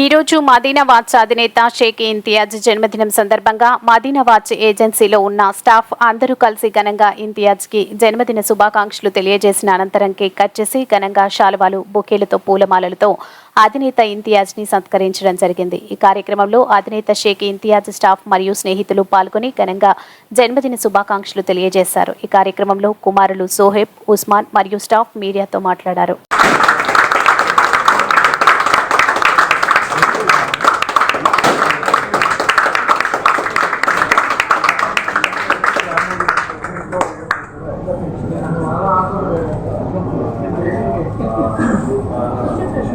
ఈరోజు మదీనా వాచ్ అధినేత షేక్ ఇంతియాజ్ జన్మదినం సందర్భంగా మదీనా వాచ్ ఏజెన్సీలో ఉన్న స్టాఫ్ అందరూ కలిసి ఘనంగా ఇంతియాజ్కి జన్మదిన శుభాకాంక్షలు తెలియజేసిన అనంతరం కేక్ కట్ చేసి ఘనంగా శాలువాలు బొకేలతో పూలమాలలతో అధినేత ఇంతియాజ్ని సత్కరించడం జరిగింది. ఈ కార్యక్రమంలో అధినేత షేక్ ఇంతియాజ్ స్టాఫ్ మరియు స్నేహితులు పాల్గొని ఘనంగా జన్మదిన శుభాకాంక్షలు తెలియజేశారు. ఈ కార్యక్రమంలో కుమారులు సోహెబ్ ఉస్మాన్ మరియు స్టాఫ్ మీడియాతో మాట్లాడారు.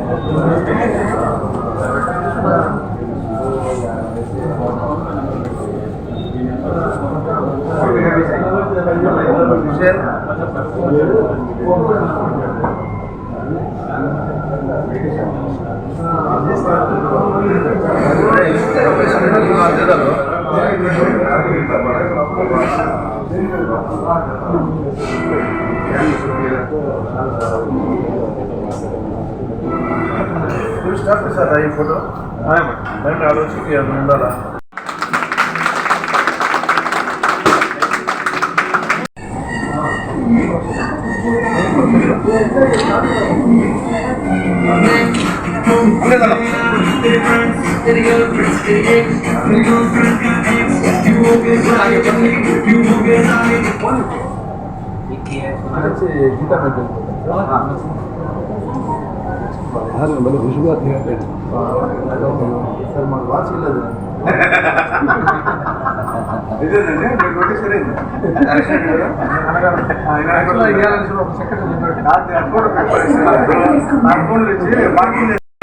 ఫుల్ స్టాఫ్ సార్ ఈ ఫోటో బయట ఆలోచించి ఉండాలా సార్ మాకు వాచ్ లేదు ఇదేనండి మీరు నోటీస్ సరైంది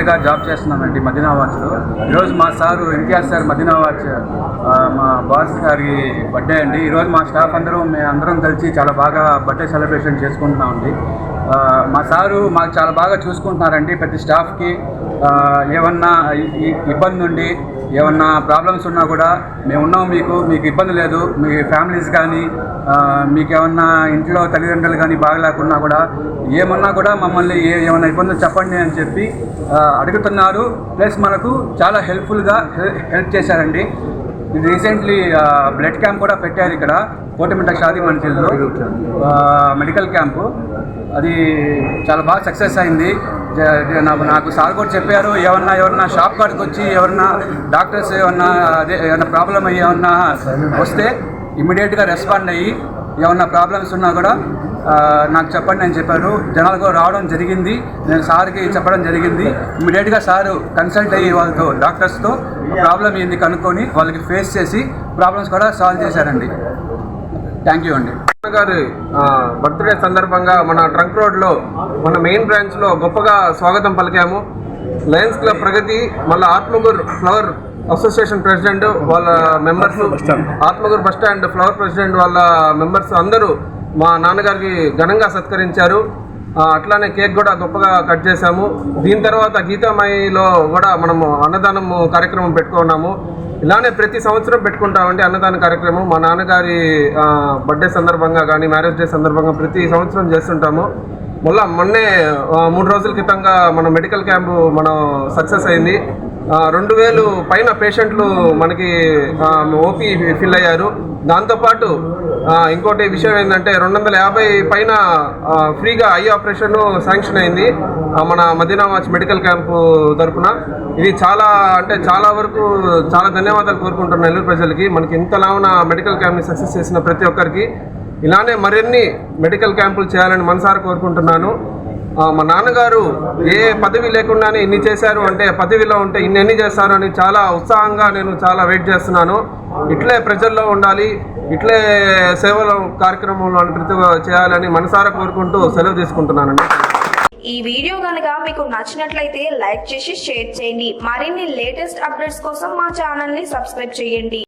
గా జాబ్ చేస్తున్నామండి మదీనా వాచ్లో ఈరోజు మా sir NTR sir Madina watch మా బాస్ గారి బర్త్డే అండి. ఈరోజు మా స్టాఫ్ అందరూ మేము అందరం కలిసి చాలా బాగా బర్త్డే సెలబ్రేషన్ చేసుకుంటున్నామండి మా సారు మాకు చాలా బాగా చూసుకుంటున్నారండి. ప్రతి స్టాఫ్కి ఏమన్నా ఇబ్బంది ఉండి ఏమన్నా ప్రాబ్లమ్స్ ఉన్నా కూడా మేము ఉన్నాం మీకు మీకు ఇబ్బంది లేదు. మీ ఫ్యామిలీస్ కానీ మీకు ఏమన్నా ఇంట్లో తల్లిదండ్రులు కానీ బాగలేకున్నా కూడా ఏమన్నా కూడా మమ్మల్ని ఏ ఏమన్నా ఇబ్బందులు చెప్పండి అని చెప్పి అడుగుతున్నారు. ప్లస్ మనకు చాలా హెల్ప్ఫుల్గా హెల్ప్ చేశారండి. రీసెంట్లీ బ్లడ్ క్యాంప్ కూడా పెట్టారు ఇక్కడ కోటమిట్ట షాదీ మంచిల్లో మెడికల్ క్యాంపు అది చాలా బాగా సక్సెస్ అయింది. నాకు సార్ కూడా చెప్పారు ఏమన్నా ఎవరన్నా షాప్ కాడికి వచ్చి ఎవరన్నా డాక్టర్స్ ఏమన్నా అదే ఏమన్నా ప్రాబ్లం అయ్యి ఏమన్నా వస్తే ఇమీడియట్గా రెస్పాండ్ అయ్యి ఏమన్నా ప్రాబ్లమ్స్ ఉన్నా కూడా నాకు చెప్పండి అని చెప్పారు. జనాలు కూడా రావడం జరిగింది. నేను సార్కి చెప్పడం జరిగింది. ఇమీడియట్గా సారు కన్సల్ట్ అయ్యి వాళ్ళతో డాక్టర్స్తో ప్రాబ్లం ఏంది కనుక్కొని వాళ్ళకి ఫేస్ చేసి ప్రాబ్లమ్స్ కూడా సాల్వ్ చేశారండి. థ్యాంక్ యూ అండి. గారి బర్త్డే సందర్భంగా మన ట్రంక్ రోడ్లో మన మెయిన్ బ్రాంచ్లో గొప్పగా స్వాగతం పలికాము. లయన్స్ క్లబ్ ప్రగతి మళ్ళీ ఆత్మగూర్ ఫ్లవర్ అసోసియేషన్ ప్రెసిడెంట్ వాళ్ళ members Atmakur bus stand flower president వాళ్ళ మెంబర్స్ అందరూ మా నాన్నగారికి ఘనంగా సత్కరించారు. అట్లానే కేక్ కూడా గొప్పగా కట్ చేశాము. దీని తర్వాత గీతామాయిలో కూడా మనము అన్నదానం కార్యక్రమం పెట్టుకున్నాము. ఇలానే ప్రతి సంవత్సరం పెట్టుకుంటామండి అన్నదాన కార్యక్రమం. మా నాన్నగారి బర్త్డే సందర్భంగా కానీ మ్యారేజ్ డే సందర్భంగా ప్రతి సంవత్సరం చేస్తుంటాము. మళ్ళా మొన్నే మూడు రోజుల క్రితంగా మన మెడికల్ క్యాంపు మనం సక్సెస్ అయింది. రెండు వేలు పైన పేషెంట్లు మనకి ఓపీ ఫిల్ అయ్యారు. దాంతోపాటు ఇంకోటి విషయం ఏంటంటే రెండు వందల యాభై పైన ఫ్రీగా ఐ ఆపరేషన్ శాంక్షన్ అయింది మన మదీనా వాచ్ మెడికల్ క్యాంపు తరపున. ఇది చాలా అంటే చాలా వరకు చాలా ధన్యవాదాలు కోరుకుంటున్నాను నెల్లూరు ప్రజలకి. మనకి ఇంతలా ఉన్న మెడికల్ క్యాంప్ని సక్సెస్ చేసిన ప్రతి ఒక్కరికి. ఇలానే మరిన్ని మెడికల్ క్యాంపులు చేయాలని మనసారా కోరుకుంటున్నాను. మా నాన్నగారు ఏ పదవి లేకుండానే ఇన్ని చేశారు అంటే పదవిలో ఉంటే ఇన్ని ఎన్ని చేస్తారు అని చాలా ఉత్సాహంగా నేను చాలా వెయిట్ చేస్తున్నాను. ఇట్లే ప్రజల్లో ఉండాలి. ఇట్లే సేవల కార్యక్రమంలో ప్రతి చేయాలని మనసారా కోరుకుంటూ సెలవు తీసుకుంటున్నానండి. ఈ వీడియో కనుక మీకు నచ్చినట్లయితే లైక్ చేసి షేర్ చేయండి. మరిన్ని లేటెస్ట్ అప్డేట్స్ కోసం మా ఛానల్ని సబ్స్క్రైబ్ చేయండి.